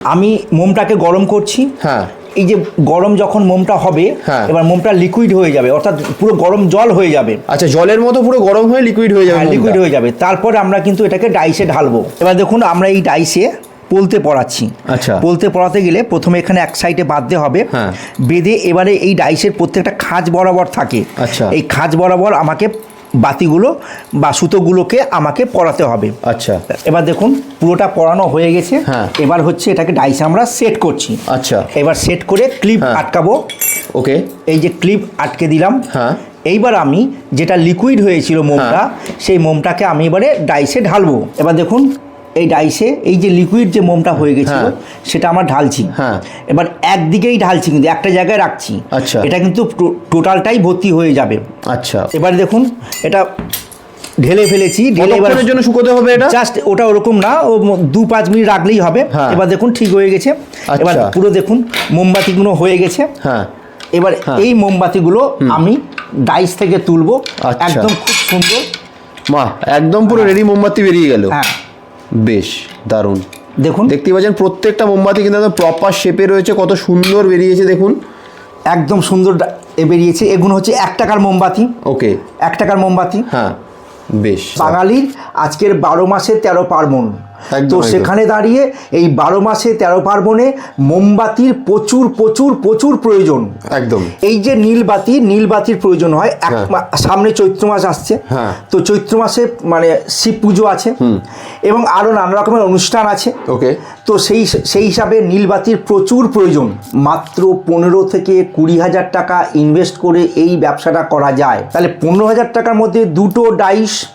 আমি মোমটাকে গরম করছি। হ্যাঁ। এই যে গরম যখন মোমটা হবে হ্যাঁ। এবার মোমটা লিকুইড হয়ে যাবে অর্থাৎ পুরো গরম জল হয়ে যাবে। আচ্ছা জলের মতো পুরো গরম হয়ে লিকুইড হয়ে যাবে লিকুইড হয়ে যাবে। তারপরে আমরা কিন্তু এটাকে ডাইসে ঢালবো। এবার দেখুন আমরা এই ডাইসে পোলতে পড়াচ্ছি। আচ্ছা। পোলতে পড়াতে গেলে প্রথমে এখানে এক সাইডে বাঁধতে হবে। হ্যাঁ। বেঁধে এবারে এই ডাইসের প্রত্যেকটা খাঁজ বরাবর থাকে। আচ্ছা। এই খাঁজ বরাবর আমাকে বাতিগুলো বা সুতোগুলোকে আমাকে পড়াতে হবে। আচ্ছা। এবার দেখুন পুরোটা পরানো হয়ে গেছে। হ্যাঁ। এবার হচ্ছে এটাকে ডাইস আমরা সেট করছি। আচ্ছা। এবার সেট করে ক্লিপ হ্যাঁ। আটকাবো। ওকে। এই যে ক্লিপ আটকে দিলাম। হ্যাঁ। এইবার আমি যেটা লিকুইড হয়েছিল মোমটা সেই মোমটাকে আমি এবারে ডাইসে ঢালবো। এবার দেখুন এই ডাইসে এই যে লিকুইড যে মোমটা হয়ে গেছিল হ্যাঁ। সেটা আমরা ঢালছি। হ্যাঁ। এবার একদিকেই ঢালছি কিন্তু একটা জায়গায় রাখছি। আচ্ছা। এটা কিন্তু টোটালটাই ভর্তি হয়ে যাবে। আচ্ছা। এবার দেখুন এটা ঢেলে ফেলেছি ঢেলে এবার জন্য শুকোতে হবে এটা? জাস্ট ওটা ওরকম না ও দু পাঁচ মিনিট রাখলেই হবে। হ্যাঁ। এবার দেখুন ঠিক হয়ে গেছে। এবার আচ্ছা। পুরো দেখুন মোমবাতিগুলো হয়ে গেছে। হ্যাঁ। এবার। এই মোমবাতিগুলো আমি ডাইস থেকে তুলবো। আচ্ছা। একদম খুব সুন্দর। মা একদম পুরো রেডি মোমবাতি বেরিয়ে গেল। হ্যাঁ। বেশ দারুণ। দেখুন। দেখতে পাচ্ছেন প্রত্যেকটা মোমবাতি কিন্তু একদম প্রপার শেপে রয়েছে কত সুন্দর বেরিয়েছে দেখুন। একদম সুন্দর বেরিয়েছে। এগুলো হচ্ছে এক টাকার মোমবাতি। ওকে। এক টাকার মোমবাতি। হ্যাঁ বেশ। বাঙালির আজকের বারো মাসে তেরো পার্বণ। তো। সেখানে দাঁড়িয়ে এই বারো মাসে তেরো পার্বণে মোমবাতির প্রচুর প্রচুর প্রচুর প্রয়োজন। একদম। এই যে নীলবাতি নীলবাতির প্রয়োজন হয়। এক হ্যাঁ। সামনে চৈত্র মাস আসছে। হ্যাঁ। তো চৈত্র মাসে মানে শিব পুজো আছে। এবং আরও নানা রকমের অনুষ্ঠান আছে। ওকে। তো সেই সেই হিসাবে নীলবাতির প্রচুর প্রয়োজন। মাত্র পনেরো থেকে কুড়ি হাজার টাকা ইনভেস্ট করে এই ব্যবসাটা করা যায়। তাহলে পনেরো হাজার টাকার মধ্যে দুটো ডাইস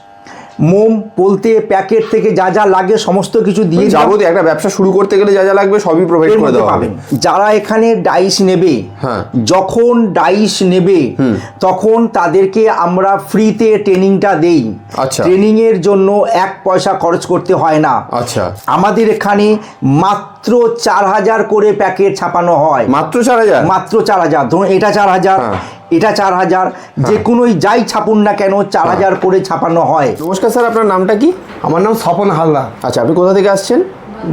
মোম পোলতে প্যাকেট থেকে যা যা লাগে সমস্ত কিছু দিয়ে। যাবতীয় একটা ব্যবসা শুরু করতে গেলে যা যা লাগবে সবই প্রোভাইড করে দেওয়া হবে। যারা এখানে ডাইস নেবে হ্যাঁ। যখন ডাইস নেবে তখন তাদেরকে আমরা ফ্রিতে ট্রেনিংটা দেই। আচ্ছা। ট্রেনিং এর জন্য এক পয়সা খরচ করতে হয় না। আচ্ছা। আমাদের এখানে মাত্র চার হাজার করে প্যাকেট ছাপানো হয়। মাত্র চার হাজার? মাত্র চার হাজার। ধরুন এটা চার হাজার। হ্যাঁ। এটা চার হাজার যে কোনোই যাই ছাপুন না কেন চার হাজার করে ছাপানো হয়। নমস্কার স্যার আপনার নামটা কি? আমার নাম স্বপন হালদার আচ্ছা আপনি কোথা থেকে আসছেন?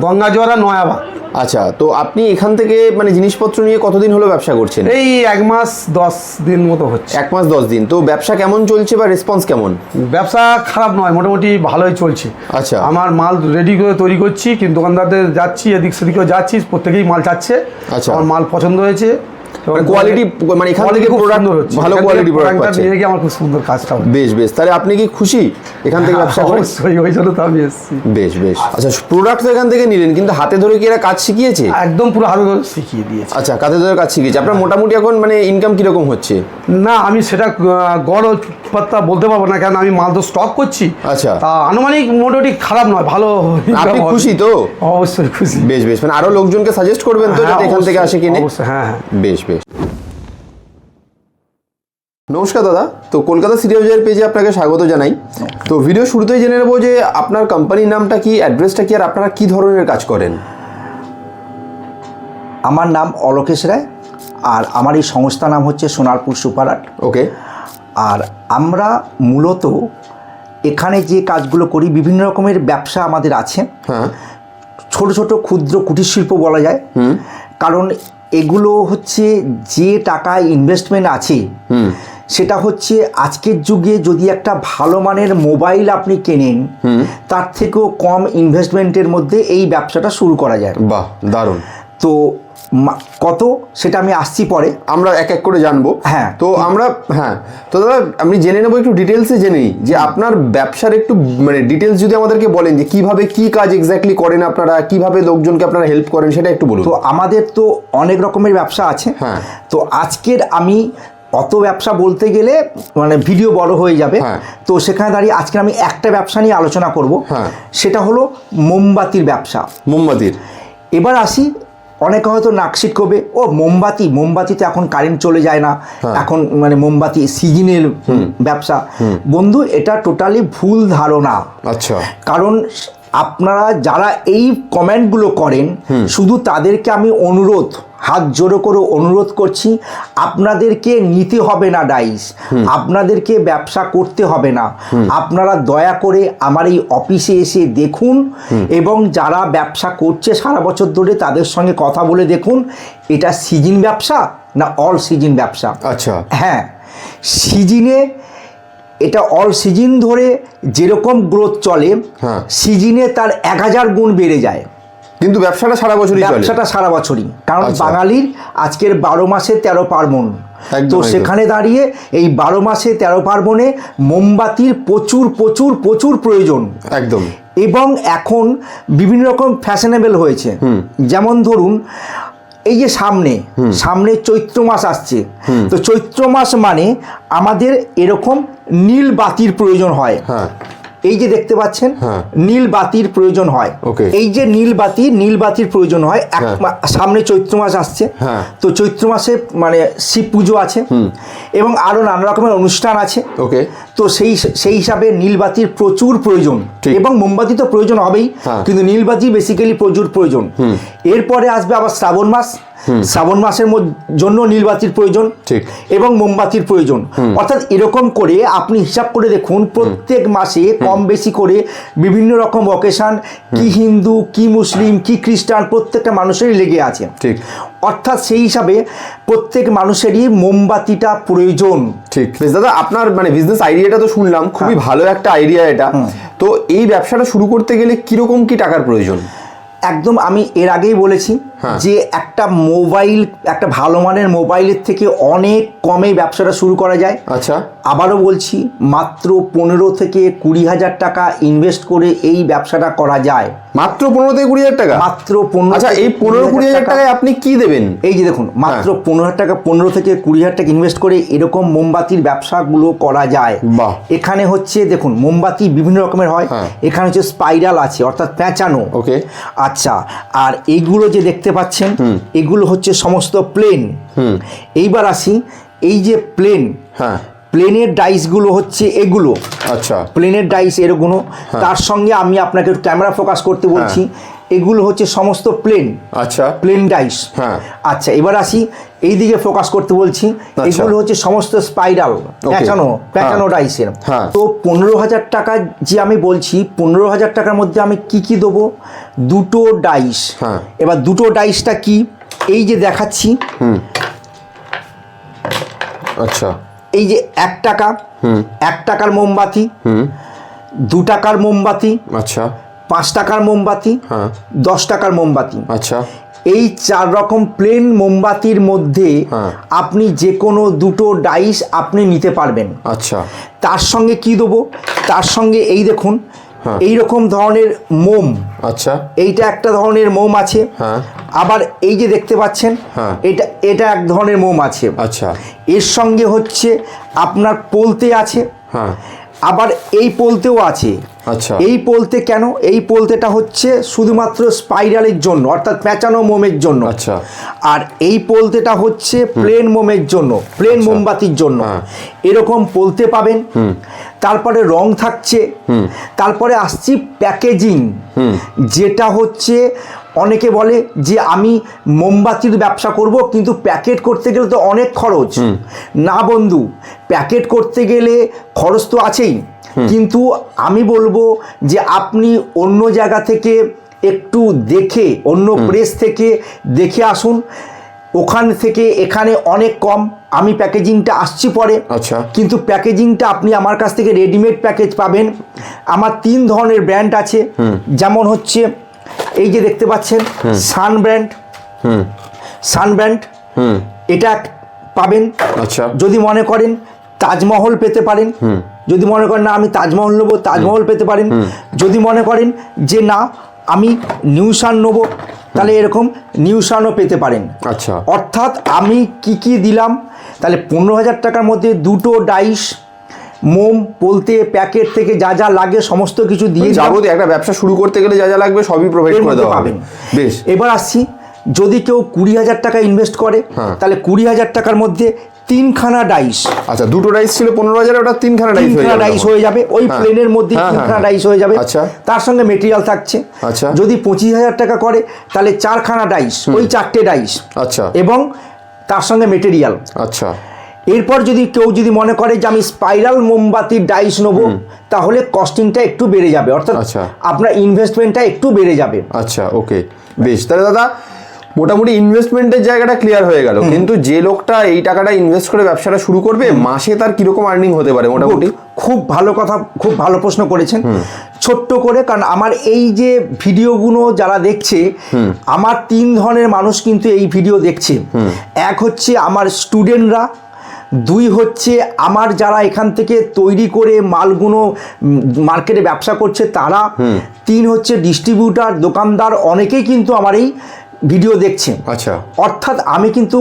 গঙ্গাজোয়ারা নয়াবা। আচ্ছা তো আপনি এখান থেকে মানে জিনিসপত্র নিয়ে কতদিন হলো ব্যবসা করছেন? এই এক মাস দশ দিন মতো হচ্ছে। এক মাস দশ দিন। তো ব্যবসা কেমন চলছে বা রেসপন্স কেমন? ব্যবসা খারাপ নয় মোটামুটি ভালোই চলছে। আচ্ছা। আমার মাল রেডি করে তৈরি করছি কিন্তু দোকানদারদের যাচ্ছি এদিক সেদিকেও যাচ্ছি প্রত্যেকেই মাল চাচ্ছে। আচ্ছা। আমার মাল পছন্দ হয়েছে। এবং মানে মানে এখান থেকে হচ্ছে। ভালো এখান থেকে quality product productটা পাচ্ছে। নিয়ে গিয়ে আমার খুব সুন্দর কাজটা। বেশ বেশ তাহলে আপনি কি খুশি? এখান থেকে ব্যবসা করে? অবশ্যই ওই জন্য তো আমি এসেছি। বেশ বেশ। আচ্ছা প্রোডাক্ট তো এখান থেকে নিলেন কিন্তু হাতে ধরে কি এরা কাজ শিখিয়েছে? একদম পুরো হাতে ধরে শিখিয়ে দিয়েছে। আচ্ছা কাতে ধরে কাজ শিখিয়েছে। আপনার মোটামুটি এখন মানে ইনকাম কীরকম হচ্ছে? না আমি সেটা গড় পাত্তা বলতে পারব না কারণ আমি মাল তো স্টক করছি। আচ্ছা। তা আনুমানিক মোটামুটি খারাপ নয় ভালো আপনি খুশি তো? অবশ্যই খুশি। বেশ বেশ। মানে আরও লোকজনকে সাজেস্ট করবেন তো হ্যাঁ, যাতে এখান থেকে আসে কিনে? অবশ্যই হ্যাঁ হ্যাঁ। বেশ। বেশ নমস্কার দাদা তো কলকাতা সিরিয়ালজের পেজে আপনাকে স্বাগত জানাই। তো ভিডিও শুরুতেই জেনে নেব যে আপনার কোম্পানির নামটা কি অ্যাড্রেসটা কি আর আপনারা কি ধরনের কাজ করেন? আমার নাম অলোকেশ রায় আর আমার এই সংস্থার নাম হচ্ছে সোনারপুর সুপার আর্ট। ওকে। আর আমরা মূলত এখানে যে কাজগুলো করি বিভিন্ন রকমের ব্যবসা আমাদের আছে। হ্যাঁ। ছোট ছোট ক্ষুদ্র কুটির শিল্প বলা যায়। কারণ এগুলো হচ্ছে যে টাকা ইনভেস্টমেন্ট আছে সেটা হচ্ছে আজকের যুগে যদি একটা ভালো মানের মোবাইল আপনি কেনেন তার থেকেও কম ইনভেস্টমেন্টের মধ্যে এই ব্যবসাটা শুরু করা যায়। বাহ দারুণ। তো কত সেটা আমি আসছি পরে। আমরা এক এক করে জানব। হ্যাঁ। তো আমরা হ্যাঁ। তো দাদা আমি জেনে নেব একটু ডিটেলসে জেনে নিই যে আপনার ব্যবসার একটু মানে ডিটেলস যদি আমাদেরকে বলেন যে কীভাবে কি কাজ এক্স্যাক্টলি করেন আপনারা কীভাবে লোকজনকে আপনারা হেল্প করেন সেটা একটু বলুন। তো আমাদের তো অনেক রকমের ব্যবসা আছে। হ্যাঁ। তো আজকের আমি অত ব্যবসা বলতে গেলে মানে ভিডিও বড় হয়ে যাবে। হ্যাঁ। তো সেখানে দাঁড়িয়ে আজকে আমি একটা ব্যবসা নিয়ে আলোচনা করব। হ্যাঁ। সেটা হলো মোমবাতির ব্যবসা। মোমবাতির। এবার আসি অনেকে হয়তো নাকশিট করবে ও মোমবাতি মোমবাতিতে এখন কারেন্ট চলে যায় না। হ্যাঁ। এখন মানে মোমবাতি সিজনের ব্যবসা। বন্ধু এটা টোটালি ভুল ধারণা। আচ্ছা। কারণ আপনারা যারা এই কমেন্টগুলো করেন শুধু তাদেরকে আমি অনুরোধ হাত জোড়ো করে অনুরোধ করছি আপনাদেরকে নিতে হবে না ডাইস আপনাদেরকে ব্যবসা করতে হবে না। আপনারা দয়া করে আমার এই অফিসে এসে দেখুন এবং যারা ব্যবসা করছে সারা বছর ধরে তাদের সঙ্গে কথা বলে দেখুন এটা সিজন ব্যবসা না অল সিজন ব্যবসা? আচ্ছা। হ্যাঁ সিজনে এটা অল সিজন ধরে যেরকম গ্রোথ চলে হ্যাঁ। সিজনে তার এক হাজার গুণ বেড়ে যায়। কিন্তু ব্যবসাটা সারা বছরই ব্যবসাটা সারা বছরই। কারণ আচ্ছা। বাঙালির আজকের বারো মাসে তেরো পার্বণ। তো সেখানে দাঁড়িয়ে এই বারো মাসে তেরো পার্বণে মোমবাতির প্রচুর প্রচুর প্রচুর প্রয়োজন। একদম। এবং এখন বিভিন্ন রকম ফ্যাশনেবল হয়েছে। যেমন ধরুন এই যে সামনে সামনে চৈত্র মাস আসছে। তো চৈত্র মাস মানে আমাদের এরকম নীল বাতির প্রয়োজন হয়। হ্যাঁ। এই যে দেখতে পাচ্ছেন হ্যাঁ। নীল বাতির প্রয়োজন হয়. এই যে নীল বাতি নীল বাতির প্রয়োজন হয় এক হ্যাঁ। সামনে চৈত্র মাস আসছে হ্যাঁ। তো চৈত্র মাসে মানে শিব পুজো আছে এবং আরও নানা রকমের অনুষ্ঠান আছে ওকে তো সেই সেই হিসাবে নীলবাতির প্রচুর প্রয়োজন। এবং মোমবাতি তো প্রয়োজন হবেই। কিন্তু নীলবাতি বেসিক্যালি প্রচুর প্রয়োজন এরপরে আসবে আবার শ্রাবণ মাস শ্রাবণ মাসের জন্য নীলবাতির প্রয়োজন ঠিক। এবং মোমবাতির প্রয়োজন। অর্থাৎ এরকম করে আপনি হিসাব করে দেখুন প্রত্যেক মাসে কম বেশি করে বিভিন্ন রকম অকেশান কি হিন্দু কি মুসলিম কি খ্রিস্টান প্রত্যেকটা মানুষেরই লেগে আছে। ঠিক। অর্থাৎ সেই হিসাবে প্রত্যেক মানুষেরই মোমবাতিটা প্রয়োজন। ঠিক। দাদা আপনার মানে বিজনেস আইডিয়াটা তো শুনলাম খুবই ভালো একটা আইডিয়া এটা। তো এই ব্যবসাটা শুরু করতে গেলে কীরকম কি টাকার প্রয়োজন? একদম আমি এর আগেই বলেছি হ্যাঁ। যে একটা মোবাইল একটা ভালো মানের মোবাইলের থেকে অনেক কমে ব্যবসাটা শুরু করা যায় আচ্ছা আবারও বলছি মাত্র পনেরো থেকে কুড়ি হাজার টাকা ইনভেস্ট করে এই ব্যবসাটা করা যায়। মাত্র পনেরো থেকে কুড়ি হাজার টাকা? মাত্র পনেরো আচ্ছা এই পনেরো কুড়ি হাজার টাকায় আপনি কি দেবেন? এই যে দেখুন মাত্র পনেরো হাজার টাকা পনেরো থেকে কুড়ি হাজার টাকা ইনভেস্ট করে এরকম মোমবাতির ব্যবসাগুলো করা যায়। এখানে হচ্ছে দেখুন মোমবাতি বিভিন্ন রকমের হয়। হ্যাঁ। এখানে হচ্ছে স্পাইরাল আছে অর্থাৎ প্যাঁচানো ওকে। আচ্ছা আর এইগুলো যে দেখতে পাচ্ছেন এগুলো হচ্ছে সমস্ত প্লেন এইবার আসি এই যে প্লেন হ্যাঁ। প্লেনের ডাইসগুলো হচ্ছে এগুলো। আচ্ছা। প্লেনের ডাইস এরগুলো তার সঙ্গে আমি আপনাকে ক্যামেরা ফোকাস করতে বলছি। এগুলো হচ্ছে সমস্ত প্লেন আচ্ছা। প্লেন ডাইস হ্যাঁ। আচ্ছা এবার আসি। এই দিকে ফোকাস করতে বলছি। এগুলো হচ্ছে সমস্ত স্পাইরাল প্যাঁচানো প্যাঁচানো হ্যাঁ। ডাইসের হ্যাঁ। তো পনেরো হাজার টাকা যে আমি বলছি পনেরো হাজার টাকার মধ্যে আমি কি কি দেবো? দুটো ডাইস হ্যাঁ। এবার দুটো ডাইসটা কি? এই যে দেখাচ্ছি। আচ্ছা। এই যে এক টাকা এক টাকার মোমবাতি দু টাকার মোমবাতি আচ্ছা। পাঁচ টাকার মোমবাতি হ্যাঁ। দশ টাকার মোমবাতি। আচ্ছা। এই চার রকম প্লেন মোমবাতির মধ্যে হ্যাঁ। আপনি যে কোনো দুটো ডাইস আপনি নিতে পারবেন। আচ্ছা। তার সঙ্গে কি দেবো? তার সঙ্গে এই দেখুন। এই রকম ধরনের মোম। আচ্ছা। এইটা একটা ধরনের মোম আছে। হ্যাঁ। আবার এই যে দেখতে পাচ্ছেন হ্যাঁ। এটা এটা এক ধরনের মোম আছে। আচ্ছা। এর সঙ্গে হচ্ছে আপনার পোলতে আছে। হ্যাঁ। আবার এই পোলতেও আছে। আচ্ছা। এই পোলতে কেন? এই পোলতেটা হচ্ছে শুধুমাত্র স্পাইরালের জন্য অর্থাৎ প্যাঁচানো মোমের জন্য। আচ্ছা। আর এই পোলতেটা হচ্ছে প্লেন মোমের জন্য প্লেন মোমবাতির জন্য। হ্যাঁ। এরকম পোলতে পাবেন। তারপরে রং থাকছে। তারপরে আসছি প্যাকেজিং। যেটা হচ্ছে অনেকে বলে যে আমি মোমবাতির ব্যবসা করব কিন্তু প্যাকেট করতে গেলে তো অনেক খরচ। না বন্ধু প্যাকেট করতে গেলে খরচ তো আছেই। কিন্তু আমি বলব যে আপনি অন্য জায়গা থেকে একটু দেখে অন্য প্রেস থেকে দেখে আসুন। ওখান থেকে এখানে অনেক কম। আমি প্যাকেজিংটা আসছি পরে। আচ্ছা। কিন্তু প্যাকেজিংটা আপনি আমার কাছ থেকে রেডিমেড প্যাকেজ পাবেন। আমার তিন ধরনের ব্র্যান্ড আছে। যেমন হচ্ছে এই যে দেখতে পাচ্ছেন সান ব্র্যান্ড। সান ব্র্যান্ড। এটা পাবেন। আচ্ছা। যদি মনে করেন তাজমহল পেতে পারেন। যদি মনে করেন না আমি তাজমহল নেব তাজমহল পেতে পারেন। যদি মনে করেন যে না আমি নিউসান নেব তাহলে এরকম নিউসানও পেতে পারেন। আচ্ছা। অর্থাৎ আমি কি কি দিলাম তাহলে পনেরো হাজার টাকার মধ্যে দুটো ডাইস মোম বলতে প্যাকেট থেকে যা যা লাগে সমস্ত কিছু দিয়ে। যাবতীয় একটা ব্যবসা শুরু করতে গেলে যা যা লাগবে সবই প্রোভাইড করে দেওয়া হবে। বেশ। এবার আসছি যদি কেউ কুড়ি হাজার টাকা ইনভেস্ট করে হ্যাঁ। তাহলে কুড়ি হাজার টাকার মধ্যে তিনখানা ডাইস আচ্ছা দুটো ডাইস ছিল পনেরো হাজার ওটা তিনখানা ডাইস হয়ে তিনখানা ডাইস হয়ে যাবে ওই হ্যাঁ। প্লেনের মধ্যে হ্যাঁ, তিনখানা হ্যাঁ, ডাইস হয়ে যাবে। আচ্ছা। তার সঙ্গে মেটেরিয়াল থাকছে। আচ্ছা। যদি পঁচিশ হাজার টাকা করে তাহলে চারখানা ডাইস ওই চারটে ডাইস আচ্ছা। এবং তার সঙ্গে মেটেরিয়াল আচ্ছা। এরপর যদি কেউ যদি মনে করে যে আমি স্পাইরাল মোমবাতির ডাইস নেব তাহলে কস্টিংটা একটু বেড়ে যাবে। অর্থাৎ আচ্ছা। আপনার ইনভেস্টমেন্টটা একটু বেড়ে যাবে। আচ্ছা ওকে বেশ। তাহলে দাদা মোটামুটি ইনভেস্টমেন্টের জায়গাটা ক্লিয়ার হয়ে গেল। কিন্তু যে লোকটা এই টাকাটা ইনভেস্ট করে ব্যবসাটা শুরু করবে মাসে তার কীরকম আর্নিং হতে পারে মোটামুটি? খুব ভালো কথা খুব ভালো প্রশ্ন করেছেন। ছোট্ট করে কারণ আমার এই যে ভিডিওগুলো যারা দেখছে আমার তিন ধরনের মানুষ কিন্তু এই ভিডিও দেখছে। এক হচ্ছে আমার স্টুডেন্টরা দুই হচ্ছে আমার যারা এখান থেকে তৈরি করে মালগুলো মার্কেটে ব্যবসা করছে তারা। তিন হচ্ছে ডিস্ট্রিবিউটার দোকানদার অনেকেই কিন্তু আমার এই ভিডিও দেখছে আচ্ছা। অর্থাৎ আমি কিন্তু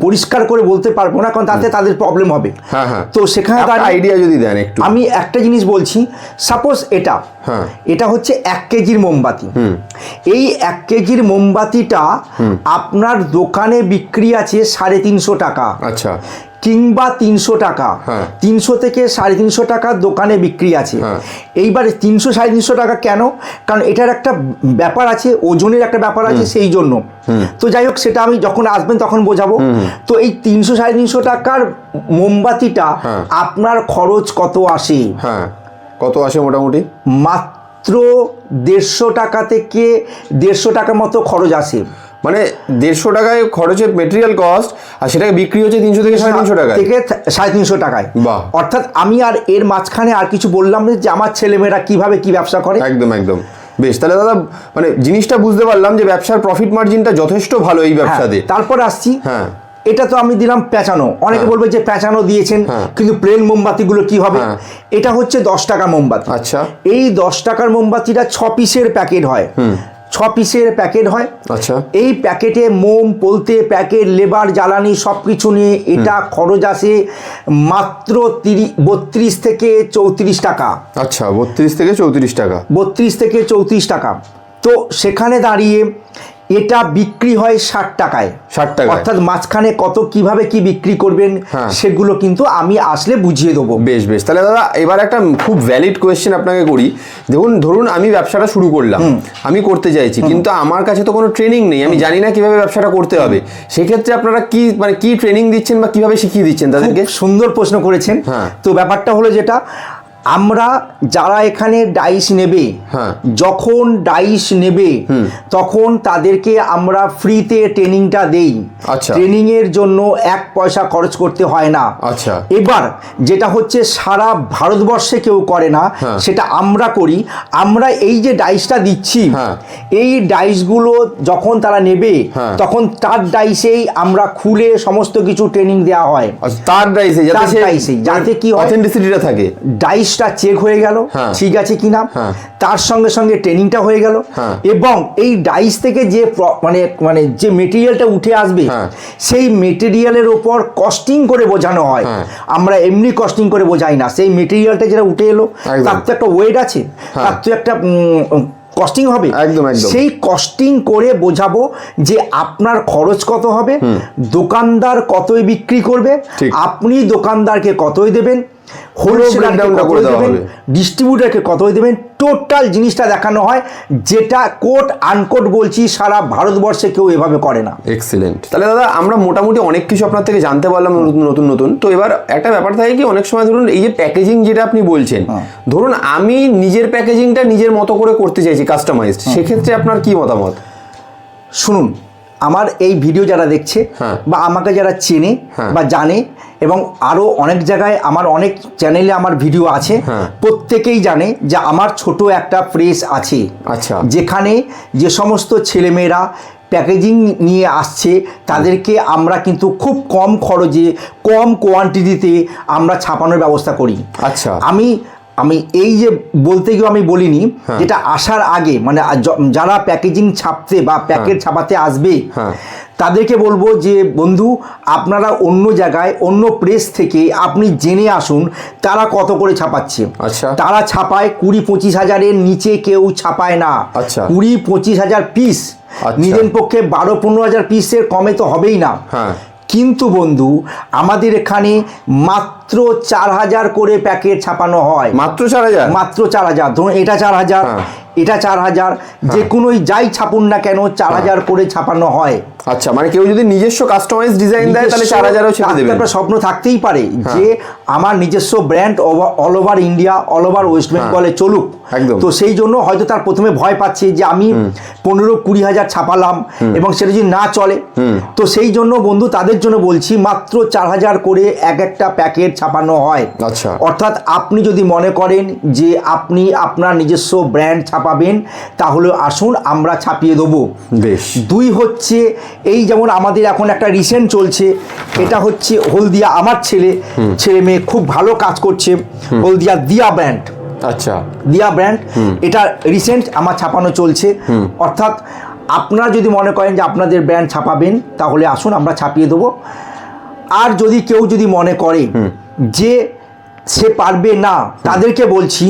পরিষ্কার করে বলতে পারব না কারণ তাতে তাদের প্রবলেম হবে। হ্যাঁ হ্যাঁ। তো সেখানে তার আইডিয়া যদি দেন একটু। আমি একটা জিনিস বলছি সাপোজ এটা। হ্যাঁ। এটা হচ্ছে এক কেজির মোমবাতি। এই এক কেজির মোমবাতিটা আপনার দোকানে বিক্রি আছে সাড়ে তিনশো টাকা। আচ্ছা। কিংবা তিনশো টাকা। হ্যাঁ। তিনশো থেকে সাড়ে তিনশো টাকা দোকানে বিক্রি আছে। এইবার তিনশো সাড়ে তিনশো টাকা কেন? কারণ এটার একটা ব্যাপার আছে ওজনের একটা ব্যাপার আছে সেই জন্য। তো যাই হোক সেটা আমি যখন আসবেন তখন বোঝাবো। তো এই তিনশো সাড়ে তিনশো টাকার মোমবাতিটা হ্যাঁ। আপনার খরচ কত আসে? হ্যাঁ। কত আসে মোটামুটি? মাত্র দেড়শো টাকা থেকে দেড়শো টাকার মতো খরচ আসে। মানে দেড়শো টাকায় খরচের মেটেরিয়াল কস্ট আর সেটাকে বিক্রি হচ্ছে তিনশো থেকে সাড়ে তিনশো টাকায়। থেকে সাড়ে তিনশো টাকায়। বাহ। অর্থাৎ আমি আর এর মাঝখানে আর কিছু বললাম যে আমার ছেলেমেয়েরা কীভাবে কি ব্যবসা করে। একদম একদম। বেশ তাহলে দাদা মানে জিনিসটা বুঝতে পারলাম যে ব্যবসার প্রফিট মার্জিনটা যথেষ্ট ভালো এই হ্যাঁ, ব্যবসাতে তারপর আসছি। হ্যাঁ। এটা তো আমি দিলাম প্যাঁচানো। অনেকে হ্যাঁ। বলবে যে প্যাঁচানো দিয়েছেন হ্যাঁ। কিন্তু প্লেন মোমবাতিগুলো কি হবে? হ্যাঁ। এটা হচ্ছে দশ টাকা মোমবাতি। আচ্ছা। এই দশ টাকার মোমবাতিটা ছ পিসের প্যাকেট হয়। ছ পিসের প্যাকেট হয়। আচ্ছা। এই প্যাকেটে মোম পলতে প্যাকেট লেবার জ্বালানি সব কিছু নিয়ে এটা খরচ আসে মাত্র তিরিশ বত্রিশ থেকে চৌত্রিশ টাকা। আচ্ছা বত্রিশ থেকে চৌত্রিশ টাকা। বত্রিশ থেকে চৌত্রিশ টাকা। তো সেখানে দাঁড়িয়ে এটা বিক্রি হয় ষাট টাকায়। 60 টাকায়। অর্থাৎ মাঝখানে কত কীভাবে কি বিক্রি করবেন হ্যাঁ। সেগুলো কিন্তু আমি আসলে বুঝিয়ে দেবো। বেশ বেশ। তাহলে দাদা এবার একটা খুব ভ্যালিড কোয়েশ্চেন আপনাকে করি। দেখুন ধরুন আমি ব্যবসাটা শুরু করলাম। আমি করতে চাইছি কিন্তু আমার কাছে তো কোনো ট্রেনিং নেই। আমি জানি না কীভাবে ব্যবসাটা করতে হবে। সেক্ষেত্রে আপনারা কি মানে কি ট্রেনিং দিচ্ছেন বা কীভাবে শিখিয়ে দিচ্ছেন? তাদেরকে সুন্দর প্রশ্ন করেছেন। হ্যাঁ। তো ব্যাপারটা হলো যেটা আমরা যারা এখানে ডাইস নেবে হ্যাঁ। যখন ডাইস নেবে তখন তাদেরকে আমরা ফ্রিতে ট্রেনিংটা দেই আচ্ছা। ট্রেনিং এর জন্য এক পয়সা খরচ করতে হয় না আচ্ছা। এবার যেটা হচ্ছে সারা ভারতবর্ষে কেউ করে না হ্যাঁ। সেটা আমরা করি আমরা এই যে ডাইসটা দিচ্ছি হ্যাঁ। এই ডাইসগুলো যখন তারা নেবে। তখন তার ডাইসেই আমরা খুলে সমস্ত কিছু ট্রেনিং দেওয়া হয় আচ্ছা, তার ডাইসে যাতে তার ডাইসে, যাতে কি? অথেন্টিসিটিটা থাকে ডাইসটা চেক হয়ে গেল হ্যাঁ। ঠিক আছে কিনা হ্যাঁ। তার সঙ্গে সঙ্গে ট্রেনিংটা হয়ে গেল হ্যাঁ। এবং এই ডাইস থেকে যে মানে মানে যে মেটেরিয়ালটা উঠে আসবে। সেই মেটেরিয়ালের ওপর কস্টিং করে বোঝানো হয়। আমরা এমনি কস্টিং করে বোঝাই না সেই মেটেরিয়ালটা যেটা উঠে এলো তার তো একটা ওয়েট আছে। তার তো একটা কস্টিং হবে একদম, একদম। সেই কস্টিং করে বোঝাবো যে আপনার খরচ কত হবে দোকানদার কতই বিক্রি করবে আপনি দোকানদারকে কতই দেবেন হোলসেলারকে দেবেন। ডিস্ট্রিবিউটারকে কতই দেবেন? টোটাল জিনিসটা দেখানো হয় যেটা কোট আনকোট বলছি সারা ভারতবর্ষে কেউ এভাবে করে না। এক্সিলেন্ট তাহলে দাদা আমরা মোটামুটি অনেক কিছু আপনার থেকে জানতে পারলাম নতুন নতুন নতুন। তো এবার একটা ব্যাপার থাকে কি অনেক সময় ধরুন এই যে প্যাকেজিং যেটা আপনি বলছেন ধরুন আমি নিজের প্যাকেজিংটা নিজের মতো করে করতে চাইছি কাস্টমাইজড সেক্ষেত্রে আপনার কি মতামত? শুনুন আমার এই ভিডিও যারা দেখছে হ্যাঁ। বা আমাকে যারা চেনে হ্যাঁ। বা জানে এবং আরও অনেক জায়গায় আমার অনেক চ্যানেলে আমার ভিডিও আছে হ্যাঁ। প্রত্যেকেই জানে যে আমার ছোট একটা প্রেস আছে আচ্ছা। যেখানে যে সমস্ত ছেলেমেয়েরা প্যাকেজিং নিয়ে আসছে তাদেরকে আমরা কিন্তু খুব কম খরচে কম কোয়ান্টিটিতে আমরা ছাপানোর ব্যবস্থা করি আচ্ছা। আমি আমি এই যে বলতে গিয়ে আমি বলিনি হ্যাঁ। যেটা আসার আগে মানে যারা প্যাকেজিং ছাপতে বা প্যাকেট ছাপাতে আসবে হ্যাঁ। তাদেরকে বলব যে বন্ধু আপনারা অন্য জায়গায় অন্য প্রেস থেকে আপনি জেনে আসুন তারা কত করে ছাপাচ্ছে আচ্ছা। তারা ছাপায় কুড়ি পঁচিশ হাজারের নিচে কেউ ছাপায় না আচ্ছা। কুড়ি পঁচিশ হাজার পিস আচ্ছা। নিজের পক্ষে বারো পনেরো হাজার পিসের কমে তো হবেই না হ্যাঁ কিন্তু বন্ধু আমাদের এখানে মাত্র চার হাজার করে প্যাকেট ছাপানো হয়। মাত্র চার হাজার? মাত্র চার হাজার। ধরুন এটা চার হাজার হ্যাঁ। এটা চার হাজার যে কোনোই যাই ছাপুন না কেন চার হাজার করে ছাপানো হয়। আচ্ছা মানে কেউ যদি নিজস্ব কাস্টমাইজ ডিজাইন দেয় তাহলে চার হাজারও ছেড়ে একটা স্বপ্ন থাকতেই পারে যে আমার নিজস্ব brand all over India all over west বেঙ্গলে চলুক। একদম। তো সেই জন্য হয়তো তার প্রথমে ভয় পাচ্ছে যে আমি পনেরো কুড়ি হাজার ছাপালাম এবং সেটা যদি না চলে। তো সেই জন্য বন্ধু তাদের জন্য বলছি মাত্র চার হাজার করে এক একটা প্যাকেট ছাপানো হয়। আচ্ছা। অর্থাৎ আপনি যদি মনে করেন যে আপনি আপনার নিজস্ব ব্র্যান্ড ছাপাবেন তাহলে আসুন আমরা ছাপিয়ে দেবো। বেশ। দুই হচ্ছে এই যেমন আমাদের এখন একটা রিসেন্ট চলছে এটা হচ্ছে হলদিয়া আমার ছেলে। ছেলে মেয়ে খুব ভালো কাজ করছে হলদিয়া দিয়া ব্র্যান্ড। আচ্ছা। দিয়া ব্র্যান্ড। এটা রিসেন্ট আমার ছাপানো চলছে। অর্থাৎ আপনারা যদি মনে করেন যে আপনাদের ব্র্যান্ড ছাপাবেন তাহলে আসুন আমরা ছাপিয়ে দেবো। আর যদি কেউ যদি মনে করে যে সে পারবে না তাদেরকে বলছি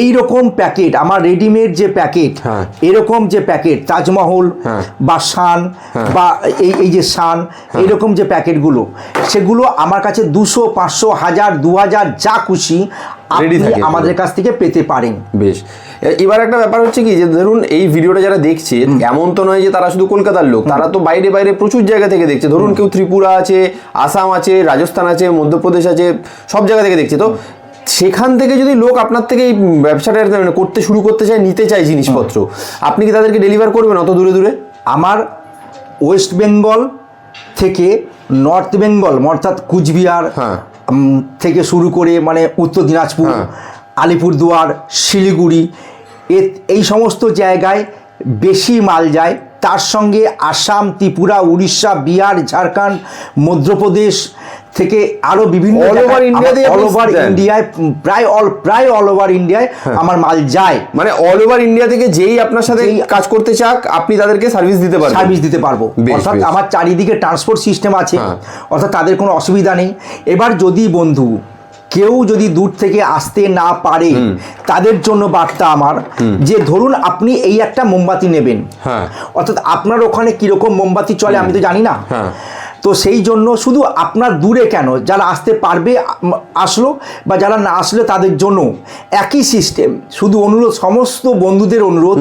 এই রকম প্যাকেট আমার রেডিমেড যে প্যাকেট হ্যাঁ। এরকম যে প্যাকেট তাজমহল হ্যাঁ। বা শান বা এই এই যে শান এরকম যে প্যাকেটগুলো সেগুলো আমার কাছে দুশো পাঁচশো হাজার দু হাজার যা খুশি আপনি থাকে আমাদের কাছ থেকে পেতে পারেন। বেশ। এবার একটা ব্যাপার হচ্ছে কি যে ধরুন এই ভিডিওটা যারা দেখছে এমন তো নয় যে তারা শুধু কলকাতার লোক তারা তো বাইরে বাইরে প্রচুর জায়গা থেকে দেখছে। ধরুন কেউ ত্রিপুরা আছে আসাম আছে রাজস্থান আছে মধ্যপ্রদেশ আছে সব জায়গা থেকে দেখছে। তো সেখান থেকে যদি লোক আপনার থেকে এই ব্যবসাটা মানে করতে শুরু করতে চায় নিতে চায় জিনিসপত্র আপনি কি তাদেরকে ডেলিভার করবেন অত দূরে দূরে? আমার ওয়েস্ট বেঙ্গল থেকে নর্থ বেঙ্গল অর্থাৎ কুচবিহার হ্যাঁ। থেকে শুরু করে মানে উত্তর দিনাজপুর হ্যাঁ। আলিপুরদুয়ার শিলিগুড়ি এ- এই সমস্ত জায়গায় বেশি মাল যায় তার সঙ্গে আসাম ত্রিপুরা উড়িষ্যা বিহার ঝাড়খণ্ড মধ্যপ্রদেশ থেকে আরও বিভিন্ন অল ওভার দেন? ইন্ডিয়ায় প্রায় অল প্রায় অল ওভার ইন্ডিয়ায় আমার মাল যায়। মানে অল ওভার ইন্ডিয়া থেকে যেই আপনার সাথে কাজ করতে চাক আপনি তাদেরকে সার্ভিস দিতে পারবেন। সার্ভিস দিতে পারব। অর্থাৎ আমার চারিদিকে ট্রান্সপোর্ট সিস্টেম আছে। হ্যাঁ। অর্থাৎ তাদের কোনো অসুবিধা নেই। এবার যদি বন্ধু কেউ যদি দূর থেকে আসতে না পারে তাদের জন্য বার্তা আমার যে ধরুন আপনি এই একটা মোমবাতি নেবেন। হ্যাঁ। অর্থাৎ আপনার ওখানে কীরকম মোমবাতি চলে আমি তো জানি না। হ্যাঁ। তো সেই জন্য শুধু আপনার দূরে কেন? যারা আসতে পারবে আসলো বা যারা না আসলে তাদের জন্য। একই সিস্টেম শুধু অনুরোধ সমস্ত বন্ধুদের অনুরোধ।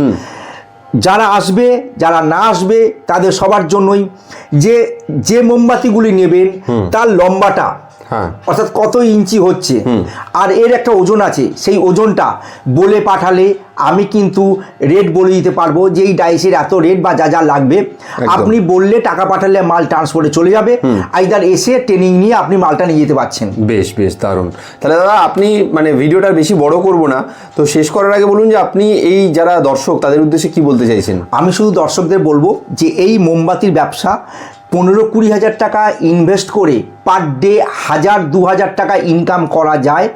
যারা আসবে যারা না আসবে তাদের সবার জন্যই। যে যে মোমবাতিগুলি নেবেন তার লম্বাটা। অর্থাৎ কত ইঞ্চি হচ্ছে। আর এর একটা ওজন আছে সেই ওজনটা বলে পাঠালে আমি কিন্তু রেট বলে দিতে পারব যে এই ডাইসের এত রেট বা যা যা লাগবে। আপনি বললে টাকা পাঠালে মাল ট্রান্সপোর্টে চলে যাবে। আইদার এসে ট্রেনিং নিয়ে আপনি মালটা নিয়ে যেতে পারছেন। বেশ বেশ দারুণ। তাহলে দাদা আপনি মানে ভিডিওটা বেশি বড় করব না। তো শেষ করার আগে বলুন যে আপনি এই যারা দর্শক তাদের উদ্দেশ্যে কি বলতে চাইছেন? আমি শুধু দর্শকদের বলব যে এই মোমবাতির ব্যবসা পনেরো কুড়ি হাজার টাকা ইনভেস্ট করে পার ডে হাজার দু হাজার টাকা ইনকাম করা যায়।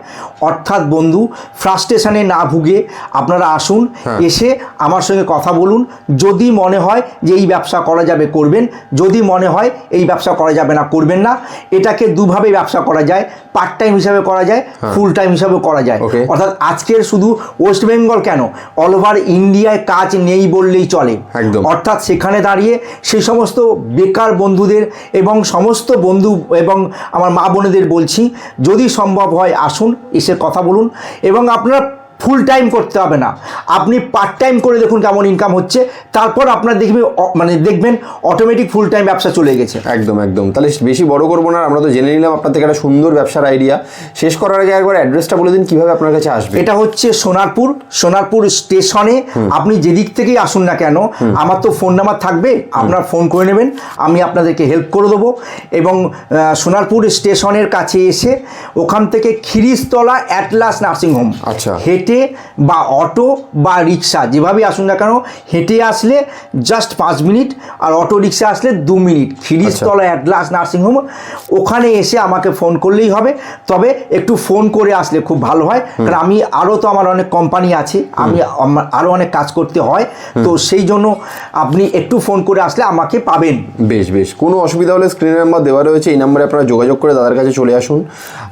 অর্থাৎ বন্ধু ফ্রাস্ট্রেশনে না ভুগে আপনারা আসুন এসে আমার সঙ্গে কথা বলুন। যদি মনে হয় যে এই ব্যবসা করা যাবে করবেন। যদি মনে হয় এই ব্যবসা করা যাবে না করবেন না। এটাকে দুভাবে ব্যবসা করা যায়। পার্ট টাইম হিসাবে করা যায় ফুল টাইম হিসাবে করা যায়। অর্থাৎ আজকের শুধু ওয়েস্ট বেঙ্গল কেন? অল ওভার ইন্ডিয়ায় কাজ নেই বললেই চলে। অর্থাৎ সেখানে দাঁড়িয়ে সেই সমস্ত বেকার বন্ধুদের এবং সমস্ত বন্ধু এবং আমার মা বোনেদের বলছি, যদি সম্ভব হয় আসুন, এসে কথা বলুন এবং আপনারা ফুল টাইম করতে হবে না। আপনি পার্ট টাইম করে দেখুন কেমন ইনকাম হচ্ছে তারপর আপনার দেখবে মানে দেখবেন অটোমেটিক ফুল টাইম ব্যবসা চলে গেছে। একদম একদম। তাহলে বেশি বড় করব না আমরা তো জেনে নিলাম আপনার থেকে একটা সুন্দর ব্যবসার আইডিয়া শেষ করার আগে একবার অ্যাড্রেসটা বলে দিন কীভাবে আপনার কাছে আসবে? এটা হচ্ছে সোনারপুর সোনারপুর স্টেশনে। আপনি যেদিক থেকেই আসুন না কেন আমার তো ফোন নাম্বার থাকবে আপনার ফোন করে নেবেন আমি আপনাদেরকে হেল্প করে দেবো। এবং সোনারপুর স্টেশনের কাছে এসে ওখান থেকে খিরিস্তলা অ্যাটলাস নার্সিংহোম আচ্ছা। হেঁটে বা অটো বা রিক্সা যেভাবেই আসুন না কেন হেঁটে আসলে জাস্ট পাঁচ মিনিট আর অটো রিক্সা আসলে দু মিনিট। খিরিস্তলা অ্যাটলাস নার্সিংহোম ওখানে এসে আমাকে ফোন করলেই হবে। তবে একটু ফোন করে আসলে খুব ভালো হয়। কারণ আমি আরও তো আমার অনেক কোম্পানি আছে। আমি আরও অনেক কাজ করতে হয়। তো সেই জন্য আপনি একটু ফোন করে আসলে আমাকে পাবেন। বেশ বেশ। কোনো অসুবিধা হলে স্ক্রিন নাম্বার দেওয়া রয়েছে। এই নাম্বারে আপনারা যোগাযোগ করে দাদার কাছে চলে আসুন।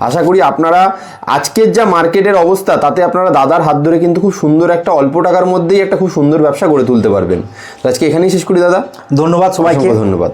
আশা করি আপনারা আজকের যা মার্কেটের অবস্থা তাতে আপনারা দাদার হাত ধরে কিন্তু খুব সুন্দর একটা অল্প টাকার মধ্যেই একটা খুব সুন্দর ব্যবসা গড়ে তুলতে পারবেন। তো আজকে এখানেই শেষ করি দাদা। ধন্যবাদ সবাইকে। ধন্যবাদ।